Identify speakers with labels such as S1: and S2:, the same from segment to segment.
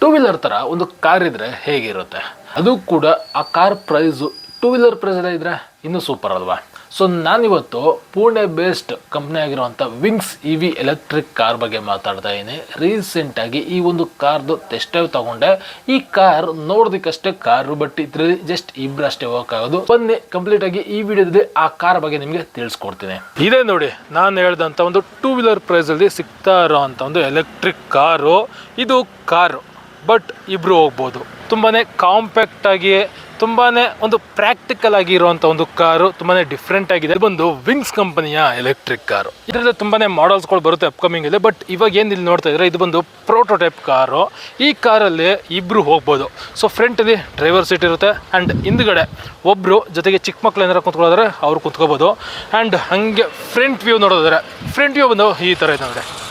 S1: Two wheeler ಥರ ಒಂದು car ಇದ್ದರೆ ಹೇಗಿರುತ್ತೆ? ಅದು ಕೂಡ ಆ ಕಾರ್ ಪ್ರೈಸು ಟೂ ವೀಲರ್ ಪ್ರೈಸಲ್ಲೇ ಇದ್ದರೆ ಇನ್ನೂ ಸೂಪರ್ ಅಲ್ವಾ? ಸೊ ನಾನಿವತ್ತು ಪುಣೆ ಬೇಸ್ಡ್ ಕಂಪ್ನಿ ಆಗಿರುವಂಥ Wings E V electric car ಬಗ್ಗೆ ಮಾತಾಡ್ತಾ ಇದ್ದೀನಿ. ರೀಸೆಂಟಾಗಿ ಈ ಒಂದು ಕಾರ್ದು ಟೆಸ್ಟ್ ತಗೊಂಡೆ. ಈ ಕಾರ್ ನೋಡೋದಕ್ಕಷ್ಟೇ ಕಾರು ಬಟ್ ಇದ್ರಲ್ಲಿ ಜಸ್ಟ್ ಇಬ್ಬರಷ್ಟೇ ಆಗೋದು. ಬನ್ನಿ ಕಂಪ್ಲೀಟ್ ಆಗಿ ಈ ವಿಡಿಯೋದಲ್ಲಿ ಆ ಕಾರ್ ಬಗ್ಗೆ ನಿಮಗೆ ತಿಳಿಸ್ಕೊಡ್ತೀನಿ. ಇದೇ ನೋಡಿ, ನಾನು ಹೇಳ್ದಂಥ ಒಂದು ಟೂ ವೀಲರ್ ಪ್ರೈಸಲ್ಲಿ ಸಿಗ್ತಾ ಇರೋ ಅಂತ ಒಂದು ಎಲೆಕ್ಟ್ರಿಕ್ ಕಾರು ಇದು ಕಾರು ಬಟ್ ಇಬ್ಬರು ಹೋಗ್ಬೋದು. ತುಂಬಾ ಕಾಂಪ್ಯಾಕ್ಟ್ ಆಗಿ, ತುಂಬಾನೇ ಒಂದು ಪ್ರಾಕ್ಟಿಕಲ್ ಆಗಿ ಇರುವಂತ ಒಂದು ಕಾರು ತುಂಬಾ ಡಿಫ್ರೆಂಟ್ ಆಗಿದೆ. ಬಂದು ವಿಂಗ್ಸ್ ಕಂಪನಿಯ ಎಲೆಕ್ಟ್ರಿಕ್ ಕಾರು. ಇದರಲ್ಲಿ ತುಂಬಾನೇ ಮಾಡಲ್ಸ್ಗಳು ಬರುತ್ತೆ ಅಪ್ಕಮಿಂಗ್ ಇದೆ ಬಟ್ ಇವಾಗ ಏನು ಇಲ್ಲಿ ನೋಡ್ತಾ ಇದ್ರೆ, ಇದು ಬಂದು ಪ್ರೋಟೋಟೈಪ್ ಕಾರು. ಈ ಕಾರಲ್ಲಿ ಇಬ್ರು ಹೋಗ್ಬೋದು. ಸೊ ಫ್ರಂಟಲ್ಲಿ ಡ್ರೈವರ್ ಸೀಟ್ ಇರುತ್ತೆ ಆ್ಯಂಡ್ ಹಿಂದ್ಗಡೆ ಒಬ್ರು ಜೊತೆಗೆ ಚಿಕ್ಕ ಮಕ್ಳು ಏನಾರ ಕುತ್ಕೊಳ್ಳೋದ್ರೆ ಅವ್ರು ಕುತ್ಕೋಬಹುದು ಆ್ಯಂಡ್ ಹಂಗೆ ಫ್ರಂಟ್ ವ್ಯೂ ನೋಡೋದಾದ್ರೆ ಫ್ರಂಟ್ ವ್ಯೂ ಬಂದು ಈ ಥರ ಇದೆ ನೋಡಿ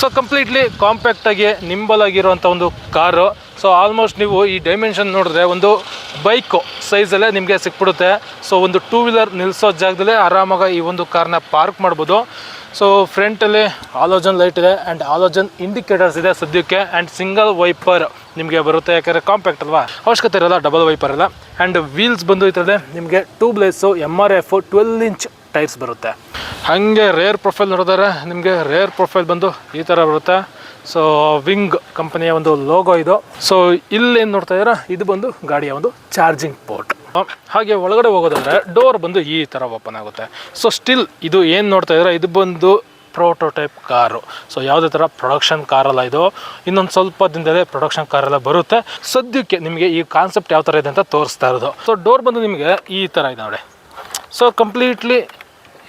S1: ಸೊ ಕಂಪ್ಲೀಟ್ಲಿ ಕಾಂಪ್ಯಾಕ್ಟಾಗಿ ನಿಂಬಲ್ ಆಗಿರುವಂಥ ಒಂದು ಕಾರು. ಸೊ ಆಲ್ಮೋಸ್ಟ್ ನೀವು ಈ ಡೈಮೆನ್ಷನ್ ನೋಡಿದ್ರೆ ಒಂದು ಬೈಕು ಸೈಜಲ್ಲೇ ನಿಮಗೆ ಸಿಕ್ಬಿಡುತ್ತೆ. ಸೊ ಒಂದು ಟೂ ವೀಲರ್ ನಿಲ್ಲಿಸೋ ಜಾಗದಲ್ಲೇ ಆರಾಮಾಗಿ ಈ ಒಂದು ಕಾರನ್ನ ಪಾರ್ಕ್ ಮಾಡ್ಬೋದು. ಸೊ ಫ್ರಂಟಲ್ಲಿ ಆಲೋಜನ್ ಲೈಟ್ ಇದೆ ಆ್ಯಂಡ್ ಆಲೋಜನ್ ಇಂಡಿಕೇಟರ್ಸ್ ಇದೆ ಸದ್ಯಕ್ಕೆ ಆ್ಯಂಡ್ ಸಿಂಗಲ್ ವೈಪರ್ ನಿಮಗೆ ಬರುತ್ತೆ. ಯಾಕಂದರೆ ಕಾಂಪ್ಯಾಕ್ಟ್ ಅಲ್ವಾ? ಅವಶ್ಯಕತೆ ಇರಲ್ಲ ಡಬಲ್ ವೈಪರ್ ಇಲ್ಲ ಆ್ಯಂಡ್ ವೀಲ್ಸ್ ಬಂದು ಇರ್ತದೆ ನಿಮಗೆ tubeless M R F twelve inch tyres ಬರುತ್ತೆ. ಹಾಗೆ ರೇರ್ ಪ್ರೊಫೈಲ್ ನೋಡಿದ್ರೆ ನಿಮಗೆ ರೇರ್ ಪ್ರೊಫೈಲ್ ಬಂದು ಈ ಥರ ಬರುತ್ತೆ. ಸೊ ವಿಂಗ್ ಕಂಪನಿಯ ಒಂದು ಲೋಗೋ ಇದು. ಸೊ ಇಲ್ಲೇನು ನೋಡ್ತಾ ಇದ್ದೀರಾ? ಇದು ಬಂದು ಗಾಡಿಯ ಒಂದು ಚಾರ್ಜಿಂಗ್ ಪೋರ್ಟ್ ಹಾಗೆ ಒಳಗಡೆ ಹೋಗೋದಾದ್ರೆ ಡೋರ್ ಬಂದು ಈ ಥರ ಓಪನ್ ಆಗುತ್ತೆ. ಸೊ ಸ್ಟಿಲ್ ಇದು ಏನು ನೋಡ್ತಾ ಇದ್ದೀರಾ? ಇದು ಬಂದು ಪ್ರೋಟೋಟೈಪ್ ಕಾರು ಸೊ ಯಾವುದೇ ಥರ ಪ್ರೊಡಕ್ಷನ್ ಕಾರಲ್ಲ ಇದು. ಇನ್ನೊಂದು ಸ್ವಲ್ಪ ದಿನದಲ್ಲೇ ಪ್ರೊಡಕ್ಷನ್ ಕಾರೆಲ್ಲ ಬರುತ್ತೆ. ಸದ್ಯಕ್ಕೆ ನಿಮಗೆ ಈ ಕಾನ್ಸೆಪ್ಟ್ ಯಾವ ಥರ ಇದೆ ಅಂತ ತೋರಿಸ್ತಾ ಇರೋದು. ಸೊ ಡೋರ್ ಬಂದು ನಿಮಗೆ ಈ ಥರ ಇದೆ ನೋಡಿ. ಸೊ ಕಂಪ್ಲೀಟ್ಲಿ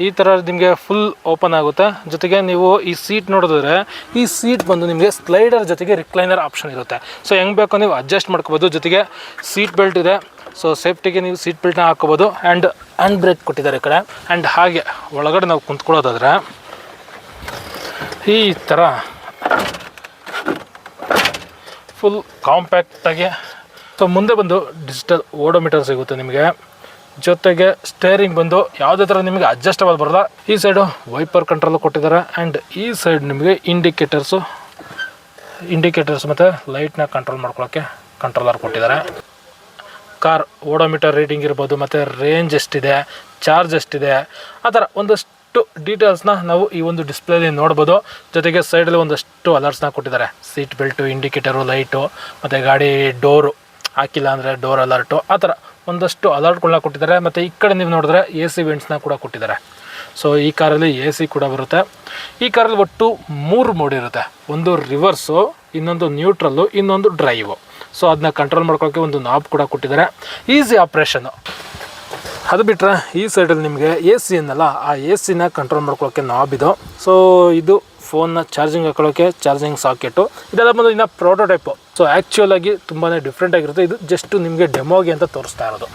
S1: ಈ ಥರ ನಿಮಗೆ ಫುಲ್ ಓಪನ್ ಆಗುತ್ತೆ. ಜೊತೆಗೆ ನೀವು ಈ ಸೀಟ್ ನೋಡಿದ್ರೆ, ಈ ಸೀಟ್ ಬಂದು ನಿಮಗೆ ಸ್ಲೈಡರ್ ಜೊತೆಗೆ ರಿಕ್ಲೈನರ್ ಆಪ್ಷನ್ ಇರುತ್ತೆ. ಸೊ ಹೆಂಗೆ ಬೇಕೋ ನೀವು ಅಡ್ಜಸ್ಟ್ ಮಾಡ್ಕೋಬೋದು. ಜೊತೆಗೆ ಸೀಟ್ ಬೆಲ್ಟ್ ಇದೆ. ಸೊ ಸೇಫ್ಟಿಗೆ ನೀವು ಸೀಟ್ ಬೆಲ್ಟ್ನ ಹಾಕೋಬೋದು ಆ್ಯಂಡ್ ಹ್ಯಾಂಡ್ ಬ್ರೇಕ್ ಕೊಟ್ಟಿದ್ದಾರೆ ಈ ಕಡೆ. ಆ್ಯಂಡ್ ಹಾಗೆ ಒಳಗಡೆ ನಾವು ಕುಂತ್ಕೊಳ್ಳೋದಾದ್ರೆ, ಈ ಥರ ಫುಲ್ ಕಾಂಪ್ಯಾಕ್ಟಾಗಿ ಸೊ ಮುಂದೆ ಬಂದು ಡಿಜಿಟಲ್ ಓಡೋಮೀಟರ್ ಸಿಗುತ್ತೆ ನಿಮಗೆ. ಜೊತೆಗೆ ಸ್ಟೇರಿಂಗ್ ಬಂದು ಯಾವುದೇ ಥರ ನಿಮಗೆ ಅಡ್ಜಸ್ಟಬಲ್ ಬರಲ್ಲ. ಈ ಸೈಡು ವೈಪರ್ ಕಂಟ್ರೋಲ್ ಕೊಟ್ಟಿದ್ದಾರೆ ಆ್ಯಂಡ್ ಈ ಸೈಡ್ ನಿಮಗೆ ಇಂಡಿಕೇಟರ್ಸು ಇಂಡಿಕೇಟರ್ಸ್ ಮತ್ತು ಲೈಟ್ನ ಕಂಟ್ರೋಲ್ ಮಾಡ್ಕೊಳ್ಳೋಕ್ಕೆ ಕಂಟ್ರೋಲರ್ ಕೊಟ್ಟಿದ್ದಾರೆ. ಕಾರ್ ಓಡೋಮೀಟರ್ ರೀಡಿಂಗ್ ಇರ್ಬೋದು, ಮತ್ತು ರೇಂಜ್ ಎಷ್ಟಿದೆ ಚಾರ್ಜ್ ಎಷ್ಟಿದೆ, ಆ ಥರ ಒಂದಷ್ಟು ಡೀಟೇಲ್ಸ್ನ ನಾವು ಈ ಒಂದು ಡಿಸ್ಪ್ಲೇಲಿ ನೋಡ್ಬೋದು. ಜೊತೆಗೆ ಸೈಡಲ್ಲಿ ಒಂದಷ್ಟು ಅಲರ್ಟ್ಸ್ನ ಕೊಟ್ಟಿದ್ದಾರೆ. ಸೀಟ್ ಬೆಲ್ಟು ಇಂಡಿಕೇಟರು ಲೈಟು ಮತ್ತು ಗಾಡಿ ಡೋರು ಹಾಕಿಲ್ಲ ಅಂದರೆ ಡೋರ್ ಅಲರ್ಟು ಆ ಥರ ಒಂದಷ್ಟು ಅಲರ್ಟ್ಗಳನ್ನ ಕೊಟ್ಟಿದ್ದಾರೆ. ಮತ್ತು ಈ ಕಡೆ ನೀವು ನೋಡಿದ್ರೆ ಎ ಸಿ ವೆಂಟ್ಸ್ನ ಕೂಡ ಕೊಟ್ಟಿದ್ದಾರೆ. ಸೊ ಈ ಕಾರಲ್ಲಿ ಎ ಸಿ ಕೂಡ ಬರುತ್ತೆ. ಈ ಕಾರಲ್ಲಿ ಒಟ್ಟು ಮೂರು ಮೋಡ್ ಇರುತ್ತೆ. ಒಂದು ರಿವರ್ಸು ಇನ್ನೊಂದು ನ್ಯೂಟ್ರಲ್ಲು ಇನ್ನೊಂದು ಡ್ರೈವು ಸೊ ಅದನ್ನ ಕಂಟ್ರೋಲ್ ಮಾಡ್ಕೊಳ್ಳೋಕ್ಕೆ ಒಂದು ನಾಬ್ ಕೂಡ ಕೊಟ್ಟಿದ್ದಾರೆ. ಈಸಿ ಆಪ್ರೇಷನ್ನು ಅದು ಬಿಟ್ಟರೆ ಈ ಸೈಡಲ್ಲಿ ನಿಮಗೆ ಎ ಸಿ ಏನಲ್ಲ ಆ ಎ ಸಿನ ಕಂಟ್ರೋಲ್ ಮಾಡ್ಕೊಳ್ಳೋಕ್ಕೆ ನಾಬ್ ಇದು. ಸೊ ಇದು ಫೋನ್ನ ಚಾರ್ಜಿಂಗ್ ಹಾಕೊಳ್ಳೋಕ್ಕೆ ಚಾರ್ಜಿಂಗ್ ಸಾಕೆಟು. ಇದೆಲ್ಲ ಬಂದು ಇನ್ನು ಪ್ರೋಟೋಟೈಪು ಸೊ ಆ್ಯಕ್ಚುಯಲ್ ಆಗಿ ತುಂಬಾ ಡಿಫ್ರೆಂಟ್ ಆಗಿರುತ್ತೆ. ಇದು ಜಸ್ಟ್ ನಿಮಗೆ ಡೆಮೋಗೆ ಅಂತ ತೋರಿಸ್ತಾ ಇರೋದು.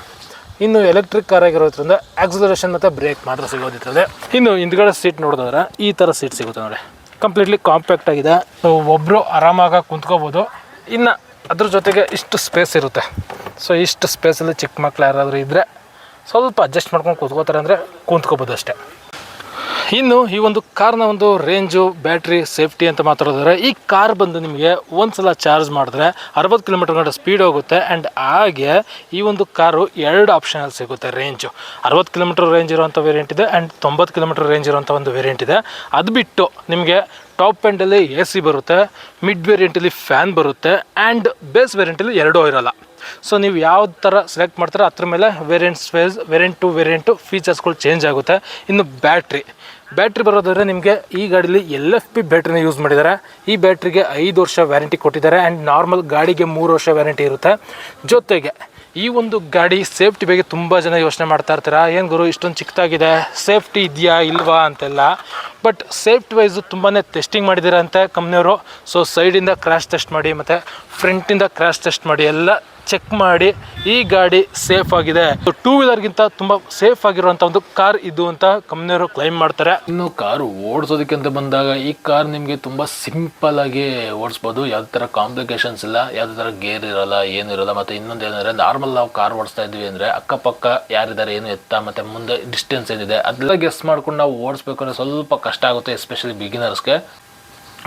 S1: ಇನ್ನು ಎಲೆಕ್ಟ್ರಿಕ್ ಕಾರ್ ಆಗಿರೋದ್ರಿಂದ ಆಕ್ಸಲರೇಷನ್ ಮತ್ತು ಬ್ರೇಕ್ ಮಾತ್ರ ಸಿಗೋದಿರ್ತದೆ ಇನ್ನು ಹಿಂದ್ಗಡೆ ಸೀಟ್ ನೋಡಿದ್ರೆ ಈ ಥರ ಸೀಟ್ ಸಿಗುತ್ತೆ ನೋಡಿ. ಕಂಪ್ಲೀಟ್ಲಿ ಕಾಂಪ್ಯಾಕ್ಟ್ ಆಗಿದೆ. ಸೊ ಒಬ್ಬರು ಆರಾಮಾಗಿ ಕುಂತ್ಕೋಬೋದು. ಇನ್ನು ಅದ್ರ ಜೊತೆಗೆ ಇಷ್ಟು ಸ್ಪೇಸ್ ಇರುತ್ತೆ. ಸೊ ಇಷ್ಟು ಸ್ಪೇಸಲ್ಲಿ ಚಿಕ್ಕ ಮಕ್ಳು ಯಾರಾದರೂ ಇದ್ದರೆ ಸ್ವಲ್ಪ ಅಡ್ಜಸ್ಟ್ ಮಾಡ್ಕೊಂಡು ಕೂತ್ಕೋತಾರೆ ಅಂದರೆ ಕೂತ್ಕೋಬೋದು ಅಷ್ಟೇ. ಇನ್ನು ಈ ಒಂದು ಕಾರ್ನ ಒಂದು ರೇಂಜು ಬ್ಯಾಟ್ರಿ ಸೇಫ್ಟಿ ಅಂತ ಮಾತಾಡೋದಾದ್ರೆ, ಈ ಕಾರ್ ಬಂದು ನಿಮಗೆ ಒಂದು ಸಲ ಚಾರ್ಜ್ ಮಾಡಿದ್ರೆ ಅರವತ್ತು ಕಿಲೋಮೀಟರ್ ಗಂಟೆ ಸ್ಪೀಡ್ ಹೋಗುತ್ತೆ ಆ್ಯಂಡ್ ಹಾಗೆ ಈ ಒಂದು ಕಾರು ಎರಡು ಆಪ್ಷನಲ್ಲಿ ಸಿಗುತ್ತೆ ರೇಂಜು ಅರವತ್ತು ಕಿಲೋಮೀಟರ್ ರೇಂಜ್ ಇರುವಂಥ ವೇರಿಯಂಟ್ ಇದೆ ಆ್ಯಂಡ್ ತೊಂಬತ್ತು ಕಿಲೋಮೀಟರ್ ರೇಂಜ್ ಇರುವಂಥ ಒಂದು ವೇರಿಯಂಟ್ ಇದೆ. ಅದು ಬಿಟ್ಟು ನಿಮಗೆ ಟಾಪ್ ಎಂಡಲ್ಲಿ ಎ ಸಿ ಬರುತ್ತೆ ಮಿಡ್ ವೇರಿಯಂಟಲ್ಲಿ ಫ್ಯಾನ್ ಬರುತ್ತೆ ಆ್ಯಂಡ್ ಬೇಸ್ ವೇರಿಯಂಟಲ್ಲಿ ಎರಡೂ ಇರೋಲ್ಲ ಸೊ ನೀವು ಯಾವ ಥರ ಸೆಲೆಕ್ಟ್ ಮಾಡ್ತಾರೆ ಅದ್ರ ಮೇಲೆ variants wise variant to variant ಫೀಚರ್ಸ್ಗಳು change ಆಗುತ್ತೆ. ಇನ್ನು ಬ್ಯಾಟ್ರಿ ಬ್ಯಾಟ್ರಿ ಬರೋದಾದರೆ ನಿಮಗೆ ಈ ಗಾಡೀಲಿ ಎಲ್ ಎಫ್ ಪಿ ಬ್ಯಾಟ್ರಿನ ಯೂಸ್ ಮಾಡಿದ್ದಾರೆ ಈ ಬ್ಯಾಟ್ರಿಗೆ ಐದು ವರ್ಷ ವ್ಯಾರಂಟಿ ಕೊಟ್ಟಿದ್ದಾರೆ ಆ್ಯಂಡ್ ನಾರ್ಮಲ್ ಗಾಡಿಗೆ ಮೂರು ವರ್ಷ ವ್ಯಾರಂಟಿ ಇರುತ್ತೆ. ಜೊತೆಗೆ ಈ ಒಂದು ಗಾಡಿ ಸೇಫ್ಟಿ ಬಗ್ಗೆ ತುಂಬ ಜನ ಯೋಚನೆ ಮಾಡ್ತಾ ಇರ್ತಾರೆ? ಏನು ಗುರು, ಇಷ್ಟೊಂದು ಚಿಕ್ಕದಾಗಿದೆ ಸೇಫ್ಟಿ ಇದೆಯಾ ಇಲ್ವಾ ಅಂತೆಲ್ಲ. ಬಟ್ ಸೇಫ್ಟಿ ವೈಸು ತುಂಬಾ ಟೆಸ್ಟಿಂಗ್ ಮಾಡಿದ್ದೀರಂತೆ ಕಂಪ್ನಿಯವರು ಸೊ ಸೈಡಿಂದ ಕ್ರ್ಯಾಶ್ ಟೆಸ್ಟ್ ಮಾಡಿ ಮತ್ತು ಫ್ರಂಟಿಂದ ಕ್ರ್ಯಾಶ್ ಟೆಸ್ಟ್ ಮಾಡಿ ಎಲ್ಲ ಚೆಕ್ ಮಾಡಿ ಈ ಗಾಡಿ ಸೇಫ್ ಆಗಿದೆ. ಟೂ ವೀಲರ್ಗಿಂತ ತುಂಬ ಸೇಫ್ ಆಗಿರುವಂಥ ಒಂದು ಕಾರ್ ಇದು ಅಂತ ಕಂಪ್ನಿಯವರು ಕ್ಲೈಮ್ ಮಾಡ್ತಾರೆ. ಇನ್ನು ಕಾರು ಓಡಿಸೋದಕ್ಕೆ ಅಂತ ಬಂದಾಗ ಈ ಕಾರ್ ನಿಮಗೆ ತುಂಬ ಸಿಂಪಲ್ ಆಗಿ ಓಡಿಸ್ಬೋದು. ಯಾವುದೇ ಥರ ಕಾಂಪ್ಲಿಕೇಶನ್ಸ್ ಇಲ್ಲ, ಯಾವುದೇ ಥರ ಗೇರ್ ಇರಲ್ಲ, ಏನು ಇರಲ್ಲ, ಮತ್ತು ಇನ್ನೊಂದು ಏನಂದರೆ ನಾರ್ಮಲ್ ನಾವು ಕಾರ್ ಓಡಿಸ್ತಾ ಇದ್ವಿ ಅಂದರೆ ಅಕ್ಕಪಕ್ಕ ಯಾರಿದ್ದಾರೆ, ಏನು ಎತ್ತ, ಮತ್ತೆ ಮುಂದೆ ಡಿಸ್ಟೆನ್ಸ್ ಏನಿದೆ, ಅದೆಲ್ಲ ಗೆಸ್ ಮಾಡ್ಕೊಂಡು ನಾವು ಓಡಿಸ್ಬೇಕು ಅಂದರೆ ಸ್ವಲ್ಪ ಕಷ್ಟ ಆಗುತ್ತೆ ಎಸ್ಪೆಷಲಿ ಬಿಗಿನರ್ಸ್ಗೆ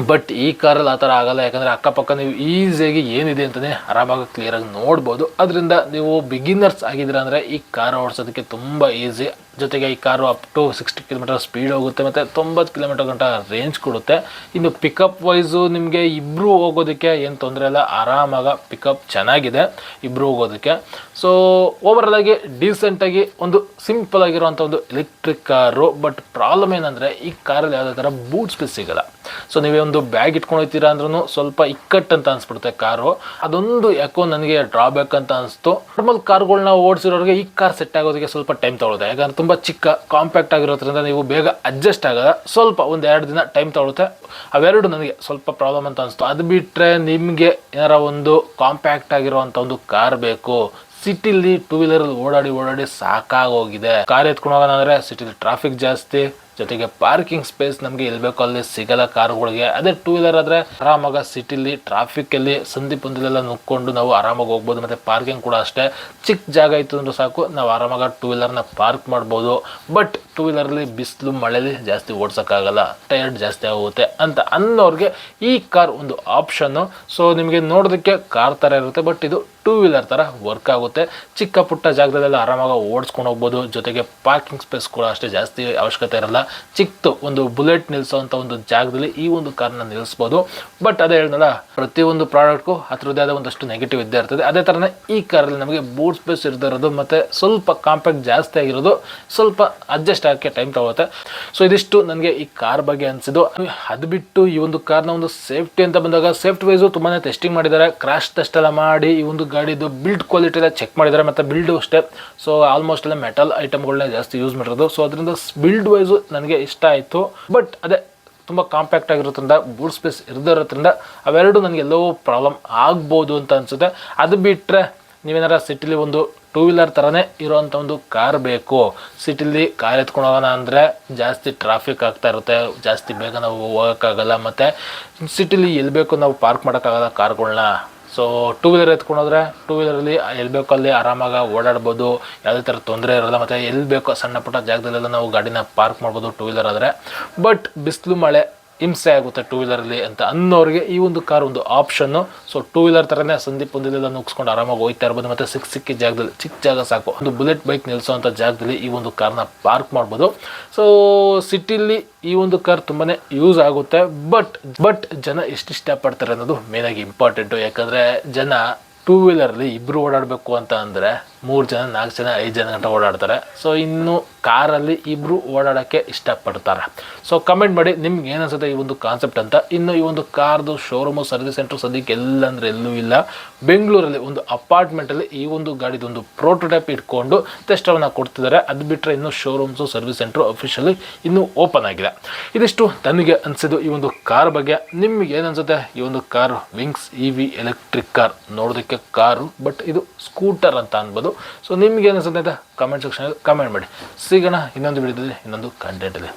S1: ಬಟ್ ಈ ಕಾರಲ್ಲಿ ಆ ಥರ ಆಗಲ್ಲ. ಯಾಕಂದರೆ ಅಕ್ಕಪಕ್ಕ ನೀವು ಈಸಿಯಾಗಿ ಏನಿದೆ ಅಂತಲೇ ಆರಾಮಾಗಿ ಕ್ಲಿಯರಾಗಿ ನೋಡ್ಬೋದು. ಅದರಿಂದ ನೀವು ಬಿಗಿನರ್ಸ್ ಆಗಿದ್ದೀರ ಅಂದರೆ ಈ ಕಾರ್ ಓಡಿಸೋದಕ್ಕೆ ತುಂಬ ಈಸಿ ಜೊತೆಗೆ ಈ car up to sixty kilometre speed ಹೋಗುತ್ತೆ, ಮತ್ತು ತೊಂಬತ್ತು ಕಿಲೋಮೀಟರ್ ಗಂಟ ರೇಂಜ್ ಕೊಡುತ್ತೆ. ಇನ್ನು ಪಿಕಪ್ ವೈಸು ನಿಮಗೆ ಇಬ್ಬರು ಹೋಗೋದಕ್ಕೆ ಏನು ತೊಂದರೆ ಇಲ್ಲ, ಆರಾಮಾಗ ಪಿಕಪ್ ಚೆನ್ನಾಗಿದೆ ಇಬ್ಬರು ಹೋಗೋದಕ್ಕೆ. ಸೊ ಓವರಾಲ್ ಆಗಿ ಡೀಸೆಂಟಾಗಿ ಒಂದು ಸಿಂಪಲ್ ಆಗಿರುವಂಥ ಒಂದು ಎಲೆಕ್ಟ್ರಿಕ್ ಕಾರು ಬಟ್ ಪ್ರಾಬ್ಲಮ್ ಏನಂದರೆ ಈ ಕಾರಲ್ಲಿ ಯಾವುದೇ ಥರ ಬೂಟ್ ಸ್ಪೇಸ್ ಸಿಗಲ್ಲ. ಸೊ ನೀವೇ ಒಂದು ಬ್ಯಾಗ್ ಇಟ್ಕೊಂಡು ಹೋಗ್ತೀರಾ ಅಂದ್ರೂ ಸ್ವಲ್ಪ ಇಕ್ಕಟ್ಟು ಅಂತ ಅನ್ಸ್ಬಿಡುತ್ತೆ ಕಾರು. ಅದೊಂದು ಯಾಕೋ ನನಗೆ ಡ್ರಾಬ್ಯಾಕ್ ಅಂತ ಅನಿಸ್ತು. ನಾರ್ಮಲ್ ಕಾರ್ಗಳನ್ನ ಓಡಿಸಿರೋರಿಗೆ ಈ ಕಾರ್ ಸೆಟ್ ಆಗೋದಕ್ಕೆ ಸ್ವಲ್ಪ ಟೈಮ್ ತಗೊಳ್ಳೋದು ಯಾಕಂದ್ರೆ ತುಂಬ ಚಿಕ್ಕ ಕಾಂಪ್ಯಾಕ್ಟ್ ಆಗಿರೋದ್ರಿಂದ ನೀವು ಬೇಗ ಅಡ್ಜಸ್ಟ್ ಆಗೋದ ಸ್ವಲ್ಪ ಒಂದು ಎರಡು ದಿನ ಟೈಮ್ ತಗೊಳುತ್ತೆ. ಅವೆರಡು ನನಗೆ ಸ್ವಲ್ಪ ಪ್ರಾಬ್ಲಮ್ ಅಂತ ಅನಿಸ್ತು. ಅದು ಬಿಟ್ಟರೆ ನಿಮಗೆ ಏನಾರ ಒಂದು ಕಾಂಪ್ಯಾಕ್ಟ್ ಆಗಿರುವಂಥ ಒಂದು ಕಾರ್ ಬೇಕು. ಸಿಟಿಲಿ ಟೂ ವೀಲರಲ್ಲಿ ಓಡಾಡಿ ಓಡಾಡಿ ಸಾಕಾಗೋಗಿದೆ. ಕಾರ್ ಎತ್ಕೊಂಡು ಹೋಗೋಣ ಅಂದರೆ ಸಿಟಿಲಿ ಟ್ರಾಫಿಕ್ ಜಾಸ್ತಿ. ಜೊತೆಗೆ ಪಾರ್ಕಿಂಗ್ ಸ್ಪೇಸ್ ನಮಗೆ ಎಲ್ಲಿ ಬೇಕೋ ಅಲ್ಲಿ ಸಿಗಲ್ಲ ಕಾರುಗಳಿಗೆ. ಅದೇ ಟೂ ವೀಲರ್ ಆದರೆ ಆರಾಮಾಗ ಸಿಟಿಲಿ ಟ್ರಾಫಿಕ್ಕಲ್ಲಿ ಸಂಧಿ ಪಂದಿಲೆಲ್ಲ ನುಕ್ಕೊಂಡು ನಾವು ಆರಾಮಾಗಿ ಹೋಗ್ಬೋದು. ಮತ್ತು ಪಾರ್ಕಿಂಗ್ ಕೂಡ ಅಷ್ಟೇ. ಚಿಕ್ಕ ಜಾಗ ಇತ್ತು ಅಂದ್ರೆ ಸಾಕು, ನಾವು ಆರಾಮಾಗ ಟೂ ವೀಲರ್ನ ಪಾರ್ಕ್ ಮಾಡ್ಬೋದು. ಬಟ್ ಟೂ ವೀಲರಲ್ಲಿ ಬಿಸಿಲು, ಮಳೆಲಿ ಜಾಸ್ತಿ ಓಡ್ಸೋಕ್ಕಾಗಲ್ಲ. ಟೈರ್ಡ್ ಜಾಸ್ತಿ ಆಗುತ್ತೆ ಅಂತ ಅನ್ನೋರಿಗೆ ಈ ಕಾರ್ ಒಂದು ಆಪ್ಷನ್ನು ಸೊ ನಿಮಗೆ ನೋಡೋದಕ್ಕೆ ಕಾರ್ ಥರ ಇರುತ್ತೆ ಬಟ್ ಇದು ಟೂ ವೀಲರ್ ಥರ ವರ್ಕ್ ಆಗುತ್ತೆ. ಚಿಕ್ಕ ಪುಟ್ಟ ಜಾಗದಲ್ಲೆಲ್ಲ ಆರಾಮಾಗಿ ಓಡಿಸ್ಕೊಂಡು ಹೋಗ್ಬೋದು. ಜೊತೆಗೆ ಪಾರ್ಕಿಂಗ್ ಸ್ಪೇಸ್ ಕೂಡ ಅಷ್ಟೇ ಜಾಸ್ತಿ ಅವಶ್ಯಕತೆ ಇರಲ್ಲ. ಚಿಕ್ಕದು ಒಂದು ಬುಲೆಟ್ ನಿಲ್ಲಿಸೋವಂಥ ಒಂದು ಜಾಗದಲ್ಲಿ ಈ ಒಂದು ಕಾರನ್ನ ನಿಲ್ಲಿಸ್ಬೋದು. ಬಟ್ ಅದೇ ಹೇಳಿದ್ನಲ್ಲ ಪ್ರತಿಯೊಂದು ಪ್ರಾಡಕ್ಟ್ಗೂ ಅದರದ್ದೇ ಆದ ಒಂದಷ್ಟು ನೆಗೆಟಿವ್ ಇದ್ದೇ ಇರ್ತದೆ. ಅದೇ ಥರನೇ ಈ ಕಾರಲ್ಲಿ ನಮಗೆ ಬೂಟ್ ಸ್ಪೇಸ್ ಇರದೇ ಇರೋದು ಮತ್ತು ಸ್ವಲ್ಪ ಕಾಂಪ್ಯಾಕ್ಟ್ ಜಾಸ್ತಿ ಆಗಿರೋದು ಸ್ವಲ್ಪ ಅಡ್ಜಸ್ಟ್ ಆಗೋಕ್ಕೆ ಟೈಮ್ ತಗೋತ್ತೆ ಸೊ ಇದಿಷ್ಟು ನನಗೆ ಈ ಕಾರ್ ಬಗ್ಗೆ ಅನಿಸಿದ್ದು. ಅದು ಬಿಟ್ಟು ಈ ಒಂದು ಕಾರ್ನ ಒಂದು ಸೇಫ್ಟಿ ಅಂತ ಬಂದಾಗ ಸೇಫ್ಟಿ ವೈಸು ತುಂಬಾ ಟೆಸ್ಟಿಂಗ್ ಮಾಡಿದ್ದಾರೆ. ಕ್ರಾಶ್ ಟೆಸ್ಟ್ ಎಲ್ಲ ಮಾಡಿ ಈ ಒಂದು ಗಾಡಿದು ಬಿಲ್ಡ್ ಕ್ವಾಲಿಟಿ ಎಲ್ಲ ಚೆಕ್ ಮಾಡಿದ್ದಾರೆ. ಮತ್ತು ಬಿಲ್ಡು ಅಷ್ಟೇ. ಸೊ ಆಲ್ಮೋಸ್ಟ್ ಎಲ್ಲ ಮೆಟಲ್ ಐಟಮ್ಗಳನ್ನ ಜಾಸ್ತಿ ಯೂಸ್ ಮಾಡಿರೋದು. ಸೊ ಅದರಿಂದ ಬಿಲ್ಡ್ ವೈಸು ನನಗೆ ಇಷ್ಟ ಆಯಿತು. ಬಟ್ ಅದೇ ತುಂಬ ಕಾಂಪ್ಯಾಕ್ಟ್ ಆಗಿರೋದ್ರಿಂದ ಬೂಟ್ ಸ್ಪೇಸ್ ಇರದೇ ಇರೋದ್ರಿಂದ ಅವೆರಡು ನನಗೆ ಎಲ್ಲೋ ಪ್ರಾಬ್ಲಮ್ ಆಗ್ಬೋದು ಅಂತ ಅನಿಸುತ್ತೆ. ಅದು ಬಿಟ್ಟರೆ ನೀವೇನಾರ ಸಿಟಿಲಿ ಒಂದು ಟೂ ವೀಲರ್ ಥರನೇ ಇರೋವಂಥ ಒಂದು ಕಾರ್ ಬೇಕು. ಸಿಟಿಲಿ ಕಾರ್ ಎತ್ಕೊಂಡು ಹೋಗೋಣ ಅಂದರೆ ಜಾಸ್ತಿ ಟ್ರಾಫಿಕ್ ಆಗ್ತಾ ಇರುತ್ತೆ, ಜಾಸ್ತಿ ಬೇಗ ನಾವು ಹೋಗೋಕ್ಕಾಗಲ್ಲ. ಮತ್ತು ಸಿಟಿಲಿ ಎಲ್ಲಿ ಬೇಕು ನಾವು ಪಾರ್ಕ್ ಮಾಡೋಕ್ಕಾಗಲ್ಲ ಕಾರ್ಗಳ್ನ ಸೊ ಟೂ ವೀಲರ್ ಎತ್ಕೊಂಡೋದ್ರೆ ಟೂ ವೀಲರಲ್ಲಿ ಎಲ್ಲಿ ಬೇಕೋ ಅಲ್ಲಿ ಆರಾಮಾಗಿ ಓಡಾಡ್ಬೋದು. ಯಾವುದೇ ಥರ ತೊಂದರೆ ಇರೋಲ್ಲ. ಮತ್ತು ಎಲ್ಲಿ ಬೇಕೋ ಸಣ್ಣ ಪುಟ್ಟ ಜಾಗದಲ್ಲೆಲ್ಲ ನಾವು ಗಾಡಿನ ಪಾರ್ಕ್ ಮಾಡ್ಬೋದು ಟೂ ವೀಲರ್ ಆದರೆ. ಬಟ್ ಬಿಸಿಲು ಮಳೆ ಹಿಂಸೆ ಆಗುತ್ತೆ ಟೂ ವೀಲರಲ್ಲಿ ಅಂತ ಅನ್ನೋರಿಗೆ ಈ ಒಂದು ಕಾರ್ ಒಂದು ಆಪ್ಷನ್ನು ಸೊ ಟೂ ವೀಲರ್ ಥರನೇ ಸಂದೀಪ್ ಒಂದಿಲ್ಲ ನುಗ್ಸ್ಕೊಂಡು ಆರಾಮಾಗಿ ಹೋಗ್ತಾ ಇರ್ಬೋದು. ಮತ್ತು ಸಿಕ್ಕ ಸಿಕ್ಕಿ ಜಾಗದಲ್ಲಿ, ಚಿಕ್ಕ ಜಾಗ ಸಾಕು. ಒಂದು ಬುಲೆಟ್ ಬೈಕ್ ನಿಲ್ಲಿಸೋವಂಥ ಜಾಗದಲ್ಲಿ ಈ ಒಂದು ಕಾರ್ನ ಪಾರ್ಕ್ ಮಾಡ್ಬೋದು. ಸೊ ಸಿಟಿಲಿ ಈ ಒಂದು ಕಾರ್ ತುಂಬಾ ಯೂಸ್ ಆಗುತ್ತೆ. ಬಟ್ ಬಟ್ ಜನ ಎಷ್ಟು ಇಷ್ಟಪಡ್ತಾರೆ ಅನ್ನೋದು ಮೇನಾಗಿ ಇಂಪಾರ್ಟೆಂಟು ಯಾಕಂದರೆ ಜನ ಟೂ ವೀಲರಲ್ಲಿ ಇಬ್ಬರು ಓಡಾಡಬೇಕು ಅಂತ ಅಂದರೆ ಮೂರು ಜನ, ನಾಲ್ಕು ಜನ, ಐದು ಜನ ಗಂಟೆ ಓಡಾಡ್ತಾರೆ. ಸೊ ಇನ್ನು ಕಾರಲ್ಲಿ ಇಬ್ಬರು ಓಡಾಡೋಕ್ಕೆ ಇಷ್ಟಪಡ್ತಾರೆ. ಸೊ ಕಮೆಂಟ್ ಮಾಡಿ ನಿಮ್ಗೆ ಏನಿಸುತ್ತೆ ಈ ಒಂದು ಕಾನ್ಸೆಪ್ಟ್ ಅಂತ. ಇನ್ನು ಈ ಒಂದು ಕಾರ್ದು ಶೋರೂಮು ಸರ್ವಿಸ್ ಸೆಂಟ್ರ್ ಸದ್ಯಕ್ಕೆ ಎಲ್ಲಂದ್ರೆ ಎಲ್ಲೂ ಇಲ್ಲ. ಬೆಂಗಳೂರಲ್ಲಿ ಒಂದು ಅಪಾರ್ಟ್ಮೆಂಟಲ್ಲಿ ಈ ಒಂದು ಗಾಡಿದು ಒಂದು ಪ್ರೋಟೋಟೈಪ್ ಇಟ್ಕೊಂಡು ಟೆಸ್ಟವನ್ನು ಕೊಡ್ತಿದ್ದಾರೆ. ಅದು ಬಿಟ್ಟರೆ ಇನ್ನು ಶೋರೂಮ್ಸು ಸರ್ವಿಸ್ ಸೆಂಟ್ರು ಅಫಿಷಿಯಲಿ ಇನ್ನೂ ಓಪನ್ ಆಗಿದೆ. ಇದಿಷ್ಟು ನನಗೆ ಅನಿಸಿದ್ದು ಈ ಒಂದು ಕಾರ್ ಬಗ್ಗೆ. ನಿಮ್ಗೆ ಏನನ್ಸುತ್ತೆ ಈ ಒಂದು car Wings E V electric car ನೋಡೋದಕ್ಕೆ? ಕಾರು ಬಟ್ ಇದು ಸ್ಕೂಟರ್ ಅಂತ ಅನ್ಬೋದು. ಸೊ ನಿಮ್ಗೆ ಅನ್ಸುತ್ತೆ ಅಂತ ಕಮೆಂಟ್ ಸೆಕ್ಷನಲ್ಲಿ ಕಮೆಂಟ್ ಮಾಡಿ. ಸಿಗೋಣ, ಇನ್ನೊಂದು ವಿಡಿಯೋದಲ್ಲಿ ಇನ್ನೊಂದು ಕಂಟೆಂಟಲ್ಲಿ